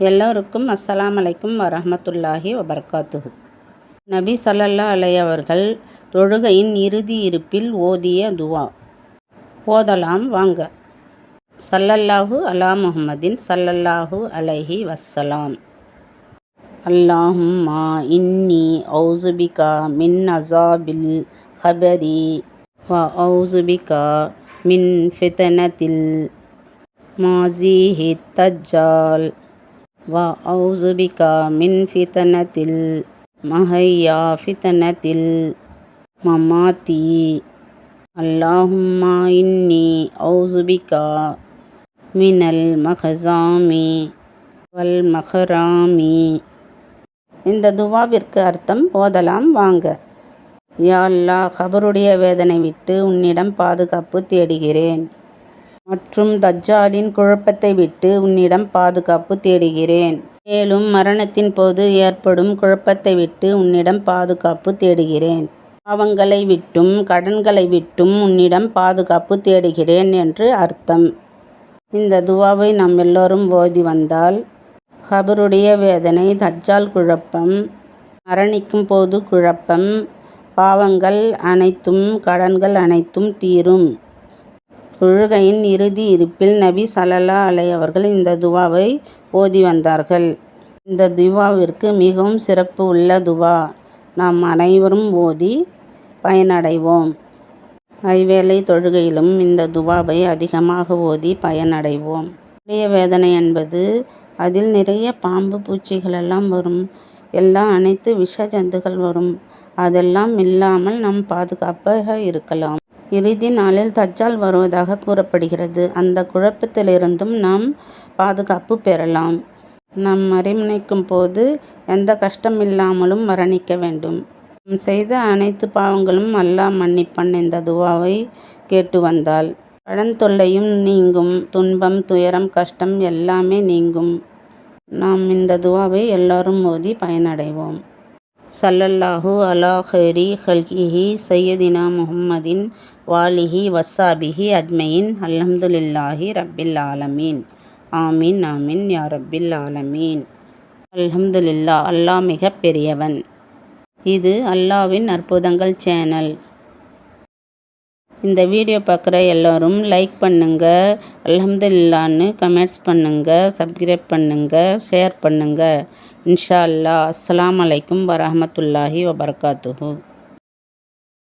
எல்லோருக்கும் அஸ்ஸலாம் அலைக்கும் வரஹமத்துல்லாஹி வபர்காத்துஹு. நபி சல்லல்லா அலை அவர்கள் தொழுகையின் இறுதி இருப்பில் ஓதிய துவா. ஓதலாம் வாங்க. சல்லல்லாஹு அலா முஹம்மதின் சல்லல்லாஹு அலைஹி வஸ்ஸலாம். அல்லாஹும்மா இன்னி ஔசுபிகா மின் அசாபில் ஹபரி வ ஔசுபிகா மின் ஃபிதனத்தில் மாசிஹி தஜ்ஜால். வ ஔசுபிகா மின் ஃபித்தனத்தில் மஹய்யா ஃபித்னத்தில் மமாத்தி அல்லாஹும்மா இன்னி ஔசுபிகா மினல் மஹசாமி வல் மஹராமி இந்த துவாவிற்கு அர்த்தம் ஓதலாம் வாங்க. யா அல்லாஹ் கபருடைய வேதனை விட்டு உன்னிடம் பாதுகாப்பு தேடுகிறேன். மற்றும் தஜ்ஜாலின் குழப்பத்தை விட்டு உன்னிடம் பாதுகாப்பு தேடுகிறேன். மேலும் மரணத்தின் போது ஏற்படும் குழப்பத்தை விட்டு உன்னிடம் பாதுகாப்பு தேடுகிறேன். பாவங்களை விட்டும் கடன்களை விட்டும் உன்னிடம் பாதுகாப்பு தேடுகிறேன் என்று அர்த்தம். இந்த துவாவை நாம் எல்லோரும் ஓதி வந்தால் கபருடைய வேதனை தஜ்ஜால் குழப்பம் மரணிக்கும் போது குழப்பம் பாவங்கள் அனைத்தும் கடன்கள் அனைத்தும் தீரும். தொழுகையின் இறுதி இருப்பில் நபி ஸல்லல்லா அலை அவர்கள் இந்த துவாவை ஓதி வந்தார்கள். இந்த துவாவிற்கு மிகவும் சிறப்பு உள்ள துவா. நாம் அனைவரும் ஓதி பயனடைவோம். ஐவேளை தொழுகையிலும் இந்த துவாவை அதிகமாக ஓதி பயனடைவோம். உடைய வேதனை என்பது அதில் நிறைய பாம்பு பூச்சிகளெல்லாம் வரும். எல்லாம் அனைத்து விஷ ஜந்துகள் வரும். அதெல்லாம் இல்லாமல் நம் பாதுகாப்பாக இருக்கலாம். இறுதி நாளில் தஜ்ஜால் வருவதாக கூறப்படுகிறது. அந்த குழப்பத்திலிருந்தும் நாம் பாதுகாப்பு பெறலாம். நாம் அறிமுனைக்கும் போது எந்த கஷ்டம் இல்லாமலும் மரணிக்க வேண்டும். நாம் செய்த அனைத்து பாவங்களும் அல்லாஹ் மன்னிப்பன் இந்த துவாவை கேட்டு வந்தால். கடன் தொல்லையும் நீங்கும். துன்பம் துயரம் கஷ்டம் எல்லாமே நீங்கும். நாம் இந்த துவாவை எல்லாரும் மோதி பயனடைவோம். சல்லல்லாஹு அலா ஹரி ஹல்கிஹி சையதினா முஹம்மதின் வாலிஹி வசாபிஹி அஜ்மையின் அல்ஹம்துலில்லாஹி ரப்பில் ஆலமீன். ஆமீன் ஆமீன் யா ரப்பில் ஆலமீன். அல்ஹம்துலில்லா அல்லாஹ் மிக பெரியவன் இது அல்லாவின் அற்புதங்கள் சேனல். இந்த வீடியோ பார்க்குற எல்லோரும் லைக் பண்ணுங்கள் அலமதுல்லான்னு கமெண்ட்ஸ் பண்ணுங்கள் சப்ஸ்கிரைப் பண்ணுங்கள் ஷேர் பண்ணுங்கள் இன்ஷா அல்லா அஸ்ஸலாம் அலைக்கும் வரமத்துல்லாஹி வபர்காத்துஹூ.